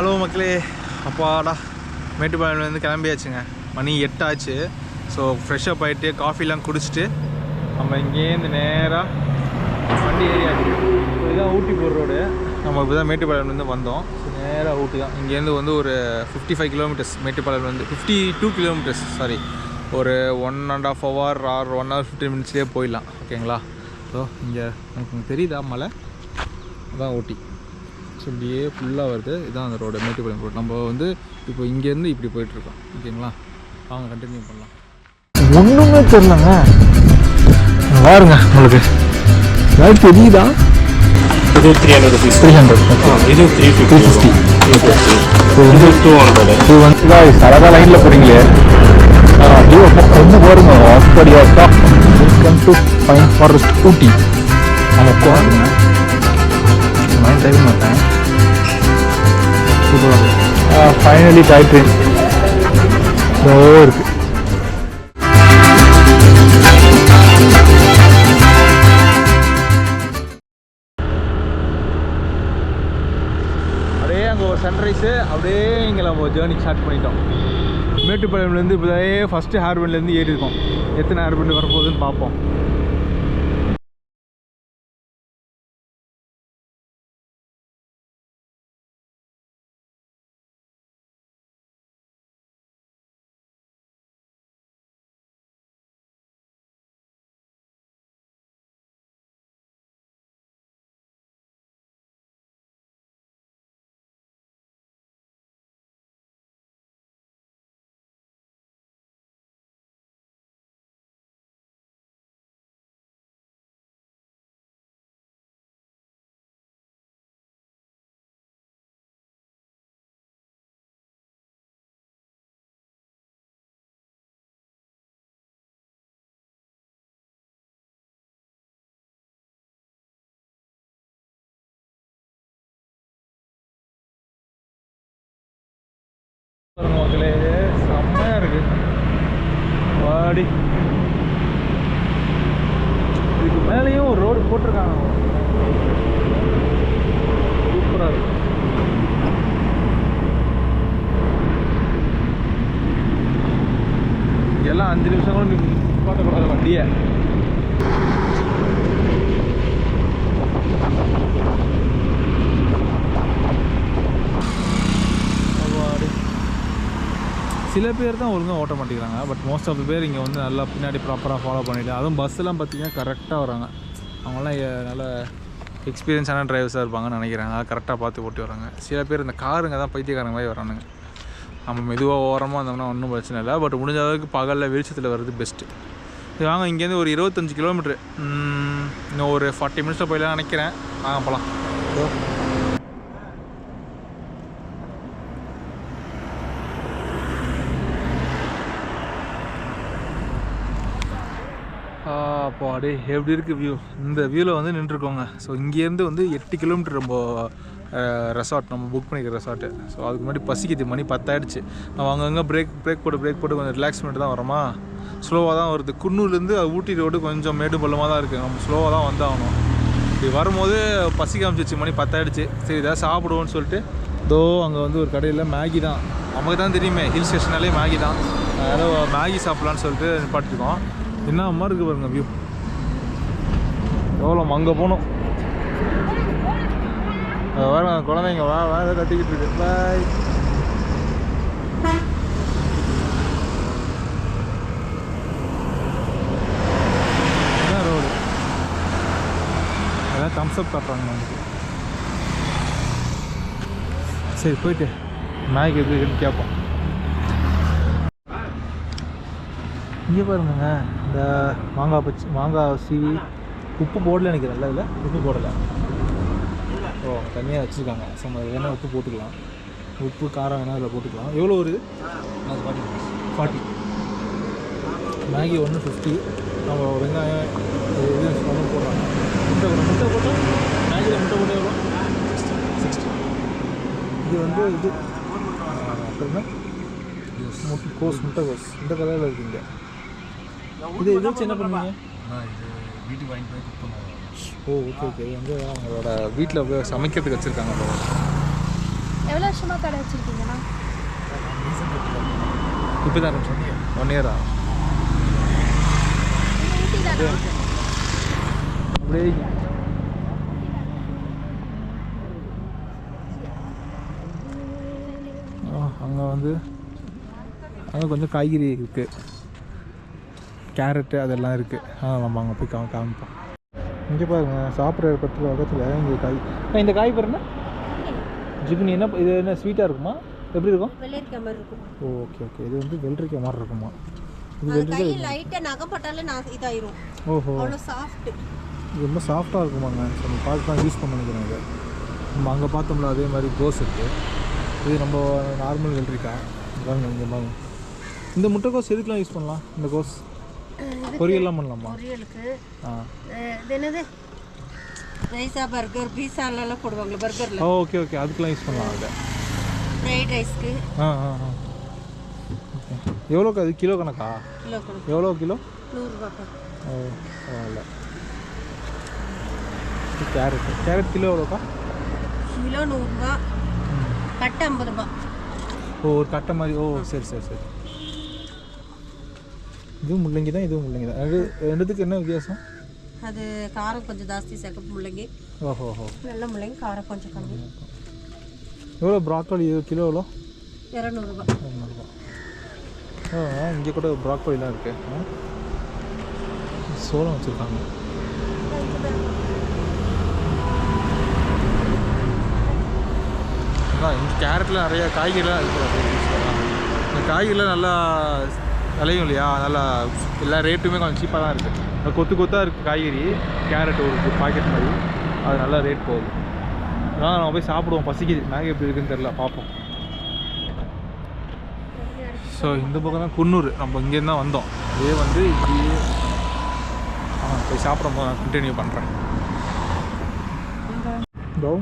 Hello மக்களே அப்பாடா மேட்டுப்பாளையம்லேருந்து கிளம்பியாச்சுங்க. மணி எட்டு ஆச்சு ஸோ ஃப்ரெஷ்ஷப் ஆகிட்டு காஃபிலாம் குடிச்சிட்டு நம்ம இங்கேருந்து நேராக வண்டி ஏரியா இதுதான் ஊட்டி போகிற ரோடு நம்ம இப்போ தான் மேட்டுப்பாளையம்லேருந்து வந்தோம். ஸோ நேராக ஊட்டி தான். இங்கேருந்து வந்து ஒரு ஃபிஃப்டி ஃபைவ் கிலோமீட்டர்ஸ் மேட்டுப்பாளையம்லேருந்து ஃபிஃப்டி டூ கிலோமீட்டர்ஸ் சாரி ஒரு one and half hour or one hour fifty மினிட்ஸ்லேயே போயிடலாம். ஓகேங்களா ஸோ இங்கே எனக்கு தெரியுதா மலை? அதான் ஊட்டி. ஸோ இப்படியே ஃபுல்லாக வருது. இதுதான் அந்த ரோடு மேட்டுப்பாளையம் ரோடு நம்ம வந்து இப்போ இங்கேருந்து இப்படி போயிட்டுருக்கோம். ஓகேங்களா? வாங்க கண்டினியூ பண்ணலாம். ஒன்றுமே தெரிலங்க பாருங்க உங்களுக்கு. ஏதாவது தெரியுதா? இது three hundred rupees three hundred three two hundred இது வந்து அழகாக லைனில் போகிறீங்களே ஐயோ கொண்டு பாருங்க அப்படியா தான் welcome to fine for scooty நம்ம போகிறோங்க நான் டிரைவிங் மாட்டேன். ஃபைனலி டாய் ட்ரெயின் இதோ இருக்கு. அப்படியே அங்கே ஒரு சன்ரைஸு அப்படியே இங்கே நம்ம ஜேர்னி ஸ்டார்ட் பண்ணிட்டோம். மேட்டுப்பாளையம்லேருந்து இப்போதே ஃபஸ்ட்டு ஹேர்பன்லேருந்து ஏறி இருக்கோம் எத்தனை ஹேர்பன் வரப்போகுதுன்னு பார்ப்போம். மக்களே செம்மையாக இருக்கு. வாடி. இதுக்கு மேலேயும் ஒரு ரோடு போட்டிருக்காங்க. சூப்பராக இருக்கு. எல்லாம் அஞ்சு நிமிஷம் கூட நிப்பாட்டக்கூடாது வண்டியை. சில பேர் தான் ஒழுங்காக ஓட்ட மாட்டேங்கிறாங்க பட் மோஸ்ட் ஆஃப் த பேர் இங்கே வந்து நல்லா பின்னாடி ப்ராப்பராக ஃபாலோ பண்ணிட்டு அதுவும் பஸ்ஸெல்லாம் பார்த்திங்கன்னா கரெக்டாக வராங்க. அவங்களாம் நல்ல எக்ஸ்பீரியன்ஸான டிரைவர்ஸாக இருப்பாங்கன்னு நினைக்கிறேன். அதை கரெக்டாக பார்த்து ஓட்டி வராங்க. சில பேர் இந்த காருங்க தான் பைத்தியக்காரங்க மாதிரி வரானுங்க. நம்ம மெதுவாக ஓரமாக இருந்தோம்னா ஒன்றும் பிரச்சனை இல்லை பட் முடிஞ்ச அளவுக்கு பகலில் வெளிச்சத்தில் வர்றது பெஸ்ட்டு இது வாங்க இங்கேருந்து ஒரு இருபத்தஞ்சி கிலோமீட்ரு இன்னும் ஒரு ஃபார்ட்டி மினிட்ஸில் போயிடலாம் நினைக்கிறேன். வாங்க போகலாம் அப்படியே எப்படி இருக்குது வியூ இந்த வியூவில் வந்து நின்றுருக்கோங்க ஸோ இங்கேருந்து வந்து எட்டு கிலோமீட்டர் ரொம்ப ரெசார்ட் நம்ம புக் பண்ணிக்கிற ரெசார்ட்டு ஸோ அதுக்கு முன்னாடி பசிக்குது மணி பத்தாயிடுச்சு. நம்ம அங்கங்கே பிரேக் பிரேக் போட்டு பிரேக் போட்டு கொஞ்சம் ரிலாக்ஸ் பண்ணிட்டு தான் வரோமா ஸ்லோவாக தான் வருது. குன்னூர்லேருந்து ஊட்டி ரோடு கொஞ்சம் மேடு பள்ளமாக தான் இருக்குது நம்ம ஸ்லோவாக தான் வந்தாகணும். இப்படி வரும்போது பசி காமிச்சிச்சு மணி பத்தாயிடுச்சு. சரி ஏதாவது சாப்பிடுவோன்னு சொல்லிட்டு தோ அங்கே வந்து ஒரு கடையில் மேகி தான். நமக்கு தான் தெரியுமே ஹில் ஸ்டேஷனாலே மேகி தான். ஏதோ மேகி சாப்பிட்லான்னு சொல்லிட்டு நிப்பாட்டிருக்கோம். என்ன அம்மா இருக்குது பாருங்க வியூ எவ்வளோ அங்கே போகணும்? வேற குழந்தைங்க வா வா ஏதோ கட்டிக்கிட்டு இருக்கு. பாய் ரோடு அதான் தம்ஸ்அப் காட்டுறாங்க நமக்கு. சரி போயிட்டு நாய்க்கு எப்படி இருக்குன்னு கேட்போம். இங்கே பாருங்க இந்த மாங்காய் பச்சி மாங்காய் சீவி உப்பு போடல நினைக்கிறேன்ல இதில் உப்பு போடலை. ஓ தனியாக வச்சுருக்காங்க. ஸோ வேணால் உப்பு போட்டுக்கலாம். உப்பு காரம் வேணால் அதில் போட்டுக்கலாம். எவ்வளோ வருது? ஃபார்ட்டி ஃபார்ட்டி மேகி ஒன்று ஃபிஃப்டி நம்ம வெங்காயம் இது ஒன்று போடுறாங்க முட்டை. முட்டை போட்டால் மேகியில் முட்டை போட்டால் எவ்வளோ சிக்ஸ்டி இது வந்து இது அப்புறம் கோஸ். முட்டை கோஸ் இந்த கலரில் இருக்குங்க இது இது வச்சு என்ன பண்ணுவீங்க வீட்டுக்கு வாங்கிட்டு போய் குக் பண்ணுவாங்க ஓ ஓகே ஓகே வந்து அவங்களோட வீட்டில் போய் சமைக்கிறதுக்கு வச்சுருக்காங்க எவ்வளோ வருஷமா கடை வச்சிருக்கீங்கண்ணா இப்போ தான் சொன்னீங்க ஒன் இயரா அப்படியே அங்கே வந்து அங்கே கொஞ்சம் காய்கறி இருக்குது கேரட்டு அதெல்லாம் இருக்குது ஆ நம்ம அங்கே போய் கா காமிப்போம். இங்கே பாருங்க சாப்பிட்ற பக்கத்தில் பக்கத்தில் இங்கே காய். இந்த காய் பாருங்க ஜிகுனி என்ன இது என்ன ஸ்வீட்டாக இருக்குமா? எப்படி இருக்கும்? வெள்ளரிக்காய் மாதிரி இருக்கும். ஓ ஓகே ஓகே இது வந்து வெள்ளரிக்காய் மாதிரி இருக்குமா? இது வெள்ளரிக்காய் லைட்டாக நகம் பட்டாலே நான் இதாயிரும். ஓஹோ. அவ்வளோ சாஃப்ட் இது ரொம்ப சாஃப்டாக இருக்குமாங்க. நம்ம பார்த்து தான் யூஸ் பண்ண நினைக்கிறேன் இதை. நம்ம அங்கே பார்த்தோம்ல அதே மாதிரி கோஸ் இருக்குது இது நம்ம நார்மல் வெள்ளரிக்காய் பாருங்க இங்கே பாருங்க. இந்த முட்டைக்கோஸ் எதுக்கெலாம் யூஸ் பண்ணலாம்? இந்த கோஸ்? பொரியல்லாம் பண்ணலாமா? பொரியலுக்கு. இது என்னது? ரைஸா பர்கர் பீஸாலெல்லாம் போடுவாங்களே பர்கரில். Okay okay. அதுக்கெலாம் யூஸ் பண்ணலாம் அதை ஃப்ரைட் ரைஸ்க்கு. ஆ ஆ ஆ. ஓகே. எவ்வளோக்கா அது கிலோ கணக்கா? கிலோ கணக்கு. எவ்வளோ கிலோ? நூறுரூபாக்கா. ஓ பரவாயில்ல. கேரட் கேரட் கிலோ எவ்வளோக்கா? கிலோ நூறுரூவா கட்டு ஐம்பது ரூபா. ஓ ஒரு கட்டை மாதிரி. ஓ சரி சரி சரி. இதுவும் முள்ளங்கி தான் இதுவும் முள்ளங்கி தான். அது ரெண்டுத்துக்கு என்ன வித்தியாசம்? அது காரம் கொஞ்சம் ஜாஸ்தி சேர்க்க முள்ளங்கி. ஓஹோ ஓஹோ. நல்ல முள்ளங்கி காரம் கொஞ்சம் கம்மி. எவ்வளோ ப்ராக்கோலி கிலோ எவ்வளோ? இரநூறுபா. இரநூறுபா. ஆ இங்கே கூட ப்ராக்கோலிலாம் இருக்கு. சோளம் வச்சுருக்காங்க. இந்த கேரட்டில் நிறைய காய்கறிலாம் இருக்குது இந்த காய்கறிலாம் நல்லா விளையும் இல்லையா? நல்லா எல்லா ரேட்டுமே கொஞ்சம் சீப்பாக தான் இருக்குது கொத்து கொத்தாக இருக்குது காய்கறி கேரட் ஒரு பாக்கெட் மாதிரி. அது நல்லா ரேட் போகுது. அதனால் நம்ம போய் சாப்பிடுவோம். பசிக்குது. மேகி எப்படி இருக்குன்னு தெரில பார்ப்போம். ஸோ இந்த பக்கம் தான் குன்னூர். நம்ம இங்கேருந்து தான் வந்தோம். இதே வந்து இப்படியே ஆ போய் சாப்பிடும் போது நான் கண்டினியூ பண்ணுறேன் இதோ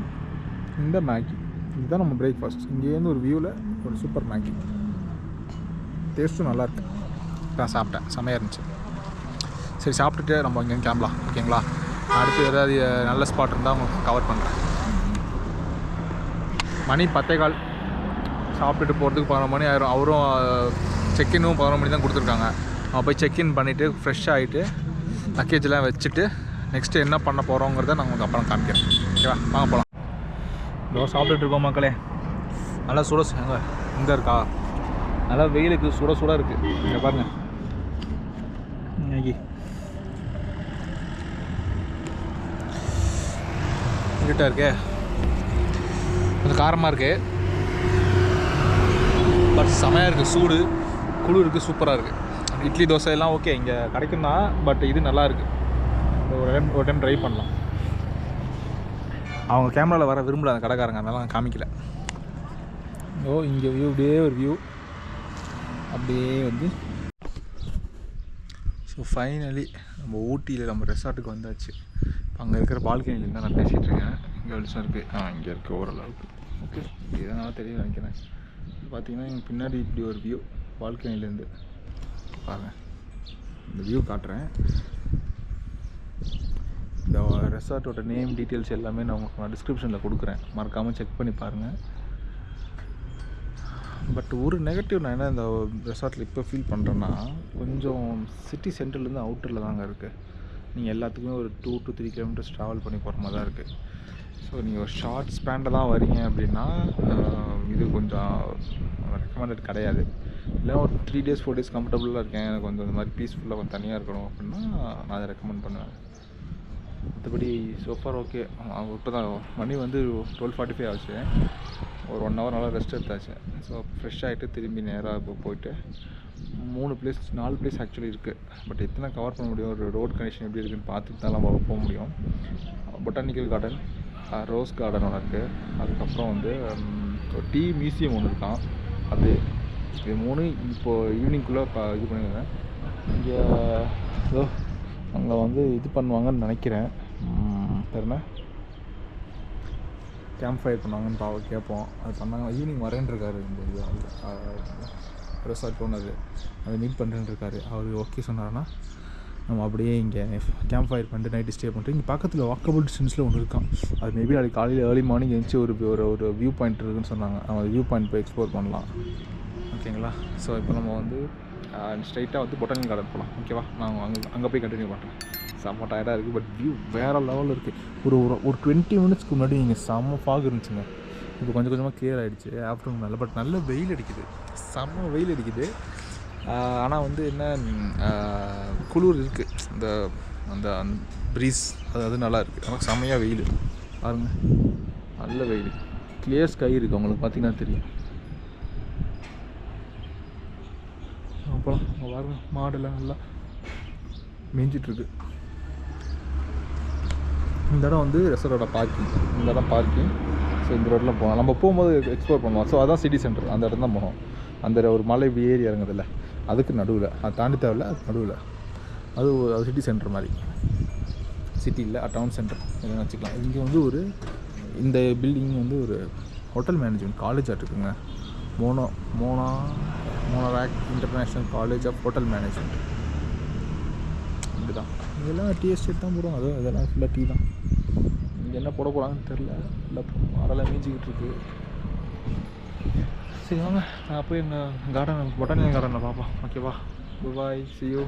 இந்த மேகி. இதுதான் நம்ம பிரேக்ஃபாஸ்ட் இங்கேருந்து ஒரு வியூவில் ஒரு சூப்பர் மேகி. டேஸ்ட்டும் நல்லாயிருக்கு நான் சாப்பிட்டேன். செமையாக இருந்துச்சு. சரி சாப்பிட்டுட்டு நம்ம இங்கேருந்து கிளம்பலாம். ஓகேங்களா அடுத்து ஏதாவது நல்ல ஸ்பாட் இருந்தால் உங்களுக்கு கவர் பண்ணுறேன் மணி பத்தே கால் சாப்பிட்டுட்டு போகிறதுக்கு பதினொரு மணி ஆயிரும். அவரும் செக்இன்னும் பதினொரு மணி தான் கொடுத்துருக்காங்க. அவன் போய் செக்இன் பண்ணிவிட்டு ஃப்ரெஷ் ஆகிட்டு லக்கேஜெலாம் வச்சுட்டு நெக்ஸ்ட்டு என்ன பண்ண போகிறோங்கிறத நான் உங்களுக்கு அப்புறம் காமிக்கிறேன். ஓகேவா வாங்க போகலாம் இதோ சாப்பிட்டுட்டு இருக்கோம் மக்களே. நல்லா சுட சு- எங்க? இந்த இருக்கா? நல்லா வெயிலுக்கு சுட சுட இருக்குது இங்கே பாருங்கள் மேகி இருட்டாக இருக்கே. கொஞ்சம் காரமாக இருக்குது பட் செமையாக இருக்குது சூடு. குளிருக்கு சூப்பராக இருக்குது இட்லி தோசை எல்லாம் ஓகே இங்கே கிடைக்கும் தான். பட் இது நல்லா இருக்குது ஒரு டைம் ஒரு டைம் ட்ரை பண்ணலாம். அவங்க கேமராவில் வர விரும்பல அந்த கடைக்காரங்க. அதெல்லாம் காமிக்கல. ஓ இங்கே வியூ அப்படியே ஒரு வியூ அப்படியே வந்து ஸோ ஃபைனலி நம்ம ஊட்டியில் நம்ம ரெசார்ட்டுக்கு வந்தாச்சு. இப்போ அங்கே இருக்கிற பால்கனியில் தான் நான் பேசிகிட்ருக்கேன் இங்கே வெளிச்சம் இருக்குது ஆ இங்கே இருக்குது ஓரளவுக்கு. ஓகே இதனால் தெரிய நினைக்கிறேன். பார்த்தீங்கன்னா எங்கள் பின்னாடி இப்படி ஒரு வியூ பால்கனிலேருந்து பாருங்கள் இந்த வியூ காட்டுறேன். இந்த ரெசார்ட்டோட நேம் டீட்டெயில்ஸ் எல்லாமே நான் உங்களுக்கு நான் டிஸ்கிரிப்ஷனில் கொடுக்குறேன். மறக்காமல் செக் பண்ணி பாருங்கள் பட் ஒரு நெகட்டிவ் நான் என்ன இந்த ரெசார்ட்டில் இப்போ ஃபீல் பண்ணுறேன்னா கொஞ்சம் சிட்டி சென்டர்லேருந்து அவுட்டரில் தாங்க இருக்குது நீங்கள் எல்லாத்துக்குமே ஒரு two to three kilometres travel பண்ணி போகிற மாதிரி தான் இருக்குது ஸோ நீங்கள் ஒரு ஷார்ட் ஸ்பேண்டில் தான் வரீங்க அப்படின்னா இது கொஞ்சம் ரெக்கமெண்டட் கிடையாது. இல்லை ஒரு த்ரீ டேஸ் ஃபோர் டேஸ் கம்ஃபர்டபுளாக இருக்கேன். எனக்கு கொஞ்சம் இந்த மாதிரி பீஸ்ஃபுல்லாக கொஞ்சம் தனியாக இருக்கணும் அப்படின்னா நான் அதை ரெக்கமெண்ட் பண்ணுவேன். மற்றபடி சோஃபார் ஓகே இப்போ தான் மணி வந்து டுவெல் ஃபார்ட்டி ஃபைவ் ஆச்சு. ஒரு ஒன் ஹவர் நல்லா ரெஸ்ட் எடுத்தாச்சு. ஸோ ஃப்ரெஷ் ஆகிட்டு திரும்பி நேராக இப்போ போயிட்டு மூணு பிளேஸ் நாலு பிளேஸ் ஆக்சுவலி இருக்குது பட் எத்தனை கவர் பண்ண முடியும்? ஒரு ரோட் கண்டிஷன் எப்படி இருக்குதுன்னு பார்த்துட்டு தான் நம்ம போக முடியும். பொட்டானிக்கல் கார்டன் ரோஸ் கார்டன் ஒன்று இருக்குது அதுக்கப்புறம் வந்து டீ மியூசியம் ஒன்று இருக்கான் அது இது மூணு இப்போது ஈவினிங்குள்ளே இப்போ இது பண்ணியிருந்தேன் இங்கே ஏதோ அங்கே வந்து இது பண்ணுவாங்கன்னு நினைக்கிறேன். ம், கேம்ப் ஃபயர் பண்ணுவாங்கன்னு பாவ கேட்போம். அது பண்ணாங்க. ஈவினிங் வரேன்னு இருக்காரு இந்த இது ரெசார்ட் ஓனர் அது மீட் பண்ணுறேன்னு இருக்காரு. அவர் ஓகே சொன்னார்னா நம்ம அப்படியே இங்கே கேம்ப் ஃபயர் பண்ணிட்டு நைட்டு ஸ்டே பண்ணிட்டு இங்கே பக்கத்தில் வாக்கபிள் டிஸ்டன்ஸில் ஒன்று இருக்கான் அது மேபி நாளைக்கு காலையில் ஏர்லி மார்னிங் எழுந்துச்சு ஒரு ஒரு ஒரு வியூ பாயிண்ட் இருக்குன்னு சொன்னாங்க. நம்ம வியூ பாயிண்ட் போய் எக்ஸ்ப்ளோர் பண்ணலாம். ஓகேங்களா ஸோ இப்போ நம்ம வந்து ஸ்ட்ரைட்டாக வந்து பொட்டானிக்கல் கார்டன் போகலாம் ஓகேவா நான் அங்கே அங்கே போய் கண்டினியூ பண்ணுறேன் செம்ம டயர்டாக இருக்குது பட் வியூ வேறு லெவலில் இருக்குது ஒரு ஒரு ஒரு டுவெண்ட்டி மினிட்ஸ்க்கு முன்னாடி நீங்கள் செம்ம ஃபாக் இருந்துச்சுங்க. இப்போ கொஞ்சம் கொஞ்சமாக கிளியர் ஆகிடுச்சு ஆஃப்டர்நூன் மேலே பட் நல்ல வெயில் அடிக்குது. செம்ம வெயில் அடிக்குது. ஆனால் வந்து என்ன குளிர் இருக்குது அந்த அந்த ப்ரீஸ் அது அது நல்லா இருக்குது ஆனால் செம்மையாக வெயில். பாருங்க. நல்ல வெயில். கிளியர் ஸ்கை இருக்குது உங்களுக்கு பார்த்தீங்கன்னா தெரியும். அப்புறம் அங்கே பாருங்க மாடெல்லாம் நல்லா மேய்ஞ்சிட்ருக்கு. இந்த இடம் வந்து ரெசார்ட்டோட பார்க்கிங் இந்த இடம் பார்க்கிங் ஸோ இந்த ரோட்டில் போகலாம் நம்ம போகும்போது எக்ஸ்ப்ளோர் பண்ணுவோம். ஸோ அதான் சிட்டி சென்டர் அந்த இடம் தான் போனோம். அந்த ஒரு மலை ஏறி இறங்குதில்ல அதுக்கு நடுவில். அது தாண்டி தேவையில்ல அது நடுவில். அது ஒரு- அது சிட்டி சென்டர் மாதிரி. சிட்டி இல்லை டவுன் சென்டர் எதுவும் வச்சுக்கலாம். இங்கே வந்து ஒரு இந்த பில்டிங் வந்து ஒரு ஹோட்டல் மேனேஜ்மெண்ட் காலேஜ் இருக்குங்க. மோனோ Mona Monorock international college of hotel management. இப்படிதான் இதெல்லாம் டீ எஸ்டேட் தான் போடுவாங்க. அதுவும் இதெல்லாம் ஃபுல்லாக டீ தான். இங்கே என்ன போட போகிறாங்கன்னு தெரில இல்லை மரம்லாம் மீஞ்சிக்கிட்டு இருக்கு. சரி வாங்க. நான் போய் எங்கள் கார்டன் பொட்டானிக்கல் கார்டனில் பார்ப்போம். ஓகேவா பாய் you.